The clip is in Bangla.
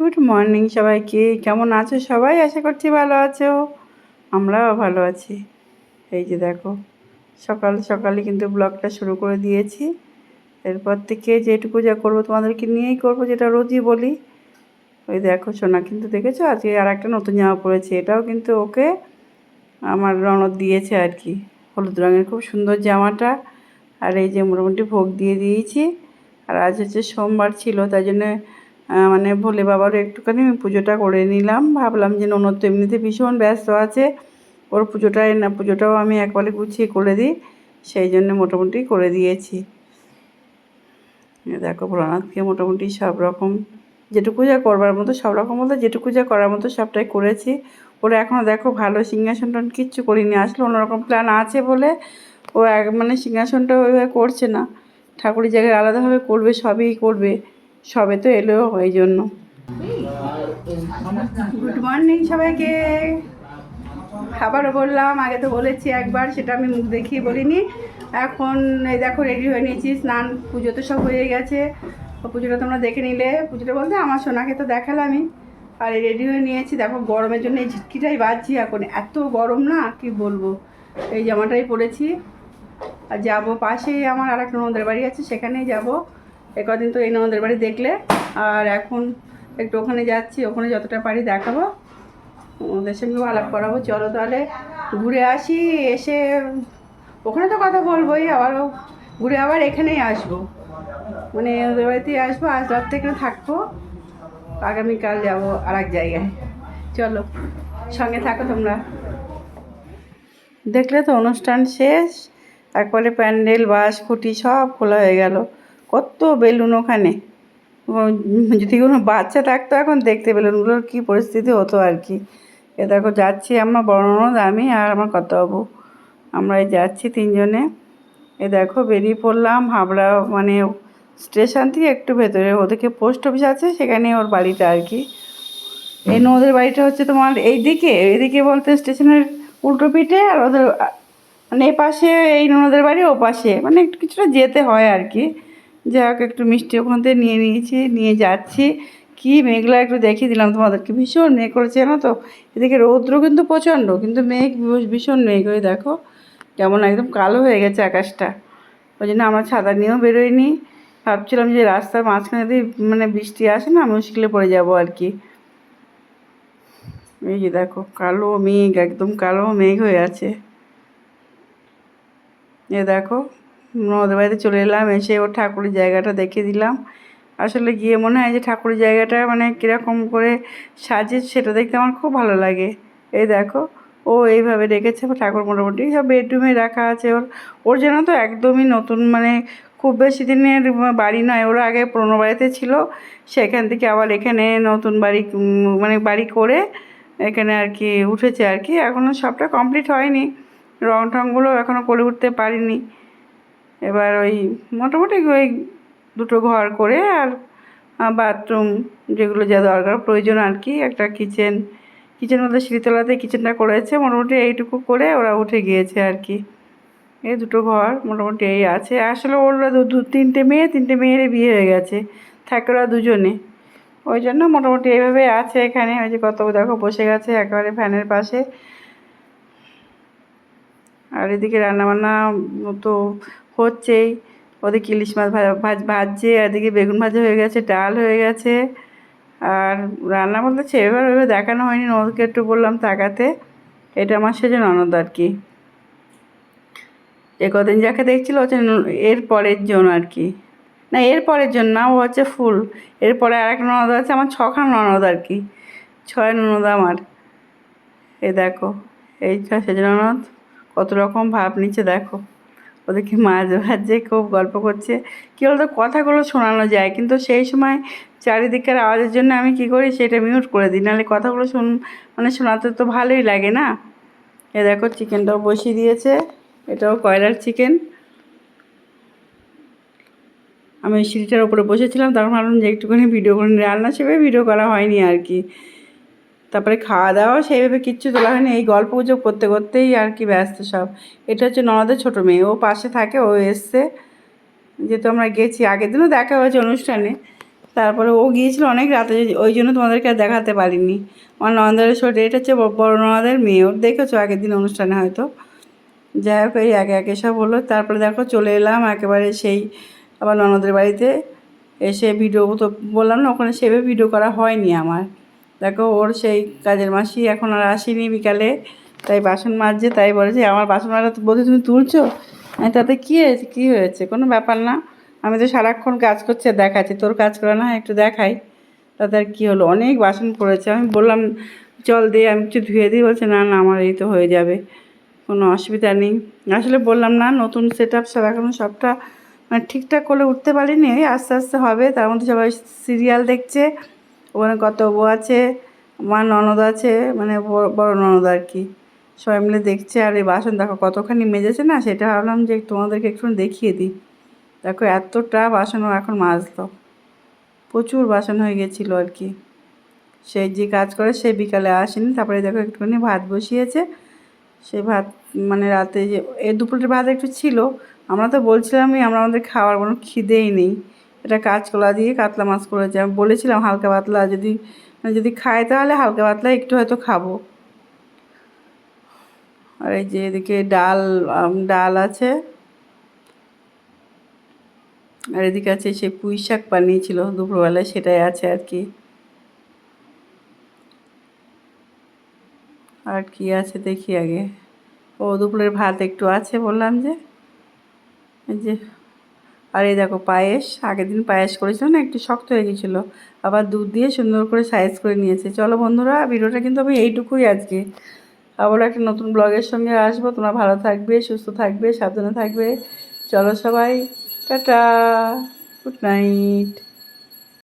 গুড মর্নিং সবাইকে। কেমন আছো সবাই? আশা করছি ভালো আছো। আমরাও ভালো আছি। এই যে দেখো, সকাল সকালে কিন্তু ব্লগটা শুরু করে দিয়েছি। এরপর থেকে যেটুকু যা করব তোমাদেরকে নিয়েই করব, যেটা রোজই বলি। ওই দেখো, সোনা কিন্তু দেখেছ? আজকে আর একটা নতুন জামা পড়েছে এটাও কিন্তু ওকে আমার রনদ দিয়েছে আর কি। হলুদ রঙের খুব সুন্দর জামাটা। আর এই যে মোটামুটি ভোগ দিয়ে দিয়েছি। আর আজ হচ্ছে সোমবার ছিল, তাই জন্য মানে ভোলে বাবারও একটুখানি আমি পুজোটা করে নিলাম। ভাবলাম যে ননদ তো এমনিতে ভীষণ ব্যস্ত আছে, ওর পুজোটাই না পুজোটাও আমি একবারে গুছিয়ে করে দিই, সেই জন্য মোটামুটি করে দিয়েছি। দেখো ভোলানাথকে মোটামুটি সব রকম, যেটুকু যা করবার মতো, সব রকম বলতে যেটুকু যা করার মতো সবটাই করেছি। ওরা এখনও দেখো ভালো সিংহাসন টান কিচ্ছু করিনি, আসলে অন্যরকম প্ল্যান আছে বলে ও এক মানে সিংহাসনটা ওইভাবে করছে না। ঠাকুরের জায়গায় আলাদাভাবে করবে, সবই করবে। সবে তো এলো ওই জন্য। গুড মর্নিং সবাইকে। খাবারও বললাম, আগে তো বলেছি একবার, সেটা আমি মুখ দেখিয়ে বলিনি। এখন এই দেখো রেডি হয়ে নিয়েছি, স্নান, পুজো তো সব হয়ে গেছে। পুজোটা তোমরা দেখে নিলে। পুজোটা বলতে আমার সোনাকে তো দেখালামই। আর রেডি হয়ে নিয়েছি, দেখো গরমের জন্য এই ঝিটকিটাই বাজছি এখন। এত গরম না, কি বলব? এই জামাটাই পরেছি। আর যাব পাশেই আমার আর এক ননদের বাড়ি আছে, সেখানেই যাব। এ কদিন তো এই ননদের বাড়ি দেখলে। আর এখন একটু ওখানে যাচ্ছি ওখানে যতটা পারি দেখাবো। ওদের সঙ্গেও আলাপ করাবো চলো তাহলে। ঘুরে আসি এসে ওখানে তো কথা বলবোই আবারও ঘুরে আবার এখানেই আসব। মানে ওদের বাড়িতেই আসব আজ রাত থেকে থাকব। আগামীকাল যাব আর এক জায়গায়। চলো সঙ্গে থাকো তোমরা। দেখলে তো অনুষ্ঠান শেষ একবারে প্যান্ডেল বাস খুঁটি সব খোলা হয়ে গেল। কত বেলুন ওখানে? যদি কোনো বাচ্চা থাকতো এখন দেখতে বেলুনগুলোর কী পরিস্থিতি হতো আর কি। এ দেখো, যাচ্ছি আমার বড় আমি আর আমার কর্তাবাবু। আমরা যাচ্ছি তিনজনে। এ দেখো, বেরিয়ে পড়লাম হাবড়া মানে স্টেশন থেকে একটু ভেতরে। ওদেরকে পোস্ট অফিস আছে, সেখানে ওর বাড়িটা আর কি। এই নদের বাড়িটা হচ্ছে তোমার এই দিকে এইদিকে বলতে স্টেশনের উল্টো পিঠে আর ওদের মানে এ পাশে, এই ননদের বাড়ি ও পাশে মানে একটু কিছুটা যেতে হয় আর কি। যাই হোক, একটু মিষ্টি ওখান থেকে নিয়ে নিয়েছি, নিয়ে যাচ্ছি। কি মেঘলা, একটু দেখিয়ে দিলাম তোমাদেরকে। ভীষণ মেঘ করেছে, জানো তো? এদিকে রৌদ্র কিন্তু প্রচণ্ড, কিন্তু মেঘ ভীষ- ভীষণ মেঘ হয়ে দেখো। কেমন একদম কালো হয়ে গেছে আকাশটা। ওই জন্য আমরা ছাতা নিয়েও বেরোয়নি। ভাবছিলাম যে রাস্তার মাঝখানে যদি মানে বৃষ্টি আসে না, মুশকিলে পড়ে যাব আর কি। এই যে দেখো, কালো মেঘ, একদম কালো মেঘ হয়ে আছে। এ দেখো নদের বাড়িতে চলে এলাম, এসে ওর ঠাকুরের জায়গাটা দেখে দিলাম। আসলে গিয়ে মনে হয় যে ঠাকুরের জায়গাটা মানে কীরকম করে সাজে, সেটা দেখতে আমার খুব ভালো লাগে। এই দেখো, ও এইভাবে রেখেছে, ঠাকুর মোটামুটি সব বেডরুমে রাখা আছে ওর। ওর জন্য তো একদমই নতুন মানে খুব বেশি দিনের বাড়ি নয়, ওরা আগে পুরোনো বাড়িতে ছিল। সেখান থেকে আবার এখানে নতুন বাড়ি মানে বাড়ি করে এখানে আর কি উঠেছে আর কি। এখনও সবটা কমপ্লিট হয়নি। রং টংগুলো এখনও করে উঠতে পারিনি। এবার ওই মোটামুটি ওই দুটো ঘর করে আর বাথরুম যেগুলো যা দরকার প্রয়োজন আর কি, একটা কিচেন কিচেন মধ্যে সিঁড়িতলাতে কিচেনটা করেছে, মোটামুটি এইটুকু করে ওরা উঠে গিয়েছে আর কি। এই দুটো ঘর মোটামুটি এই আছে। আসলে ওরা দু তিনটে মেয়ে, তিনটে মেয়েরই বিয়ে হয়ে গেছে, থাকে ওরা দুজনে। ওই জন্য মোটামুটি এইভাবে আছে এখানে। ওই যে কত দেখো বসে গেছে একেবারে ফ্যানের পাশে। আর এদিকে রান্নাবান্না তো হচ্ছেই। ওদিকে ইলিশ মাছ ভাজা, ভাজ, ভাজছে, এদিকে বেগুন ভাজা হয়ে গেছে, ডাল হয়ে গেছে। আর রান্না বলতে সে এবার ওইভাবে দেখানো হয়নি নদকে একটু বললাম তাকাতে। এটা আমার সেজে ননদ আর কি। এ কদিন যাকে দেখছিল হচ্ছে এর পরের জন আর কি। না, এর পরের জন না, ও হচ্ছে ফুল। এরপরে আর এক ননদ আছে, আমার ছখানা ননদ আর কি। ছয় ননদ আমার। এ দেখো, এই ছয় সেজে ননদ। কত রকম ভাব নিচ্ছে, দেখো। ওদেরকে মাছ ভাজছে খুব গল্প করছে। কী বলতো? কথাগুলো শোনানো যায়। কিন্তু সেই সময় চারিদিকের আওয়াজের জন্য আমি কি করি? সেটা মিউট করে দিই। নাহলে কথাগুলো শুন মানে শোনাতে তো ভালোই লাগে, না? এ দেখো চিকেনটাও বসিয়ে দিয়েছে। এটাও কয়লার চিকেন আমি সিঁড়িটার উপরে বসেছিলাম। তখন ভাবলাম যে একটুখানি ভিডিও করে রান্না সেভাবে ভিডিও করা হয়নি আর কি। তারপরে খাওয়া দাওয়া সেইভাবে কিচ্ছু তোলা হয়নি। এই গল্প গুজব করতে করতেই আর কি ব্যস্ত সব। এটা হচ্ছে ননদের ছোটো মেয়ে। ও পাশে থাকে, ও এসছে। যেহেতু আমরা গেছি, আগের দিনও দেখা হয়েছে অনুষ্ঠানে। তারপরে ও গিয়েছিল অনেক রাতে ওই জন্য তোমাদেরকে আর দেখাতে পারিনি। আমার ননদের শরীর এটা হচ্ছে বড় ননদের মেয়ে। ওর দেখেছ আগের দিন অনুষ্ঠানে হয়তো? যাই হোক, এই একে একে সব হলো। তারপরে দেখো, চলে এলাম একেবারে সেই আবার ননদের বাড়িতে। এসে ভিডিও তো বললাম না, ওখানে সেভাবে ভিডিও করা হয়নি আমার। দেখো, ওর সেই কাজের মাসি এখন আর আসেনি বিকালে, তাই বাসন মাজছে, তাই বলেছে আমার বাসন মাজা তো বলছে তুমি তুলছো? তাতে কী হয়েছে? কী হয়েছে? কোনো ব্যাপার না। আমি তো সারাক্ষণ কাজ করছে দেখাচ্ছি। তোর কাজ করে না একটু দেখাই। তাতে আর কী হলো? অনেক বাসন পড়েছে। আমি বললাম জল দিয়ে আমি একটু ধুয়ে দিই। বলছে, না না, আমার এই তো হয়ে যাবে। কোনো অসুবিধা নেই। আসলে বললাম, না, নতুন সেট আপ এখনও সবটা মানে ঠিকঠাক করে উঠতে পারিনি। আস্তে আস্তে হবে। তার মধ্যে সবাই সিরিয়াল দেখছে। ওখানে কত বউ আছে আমার ননদ আছে মানে বড় ননদ আর কি। সবাই মিলে দেখছে, আর এই বাসন দেখো কতখানি মেজেছে না, সেটা ভাবলাম যে তোমাদেরকে একটু দেখিয়ে দিই। দেখো এতটা বাসনও এখন মাজলো। প্রচুর বাসন হয়ে গেছিল আর কি। সে যে কাজ করে সে বিকালে আসেনি, তারপরে দেখো একটুখানি ভাত বসিয়েছে। সে ভাত মানে রাতে যে, এ দুপুরের ভাত একটু ছিল, আমরা তো বলছিলামই আমরা আমাদের খাওয়ার কোনো খিদেই নেই। এটা কাঁচকলা দিয়ে কাতলা মাছ করেছে। আমি বলেছিলাম হালকা পাতলা, যদি যদি খাই তাহলে হালকা পাতলা, একটু হয়তো খাব। আর এই যে এদিকে ডাল ডাল আছে। আর এদিকে আছে সে পুঁই শাক বানিয়েছিল দুপুরবেলায়, সেটাই আছে আর কি। আর কি আছে দেখি আগে। ও দুপুরের ভাত একটু আছে বললাম যে, এই যে আর এই দেখো পায়েস, আগের দিন পায়েস করেছিল না, একটু শক্ত হয়ে গেছিল। আবার দুধ দিয়ে সুন্দর করে সাইজ করে নিয়েছে। চলো বন্ধুরা, ভিডিওটা কিন্তু আমি এইটুকুই আজকে। আবার একটা নতুন ব্লগের সঙ্গে আসব। তোমরা ভালো থাকবে, সুস্থ থাকবে, সাবধানে থাকবে। চলো সবাই, টাটা গুড নাইট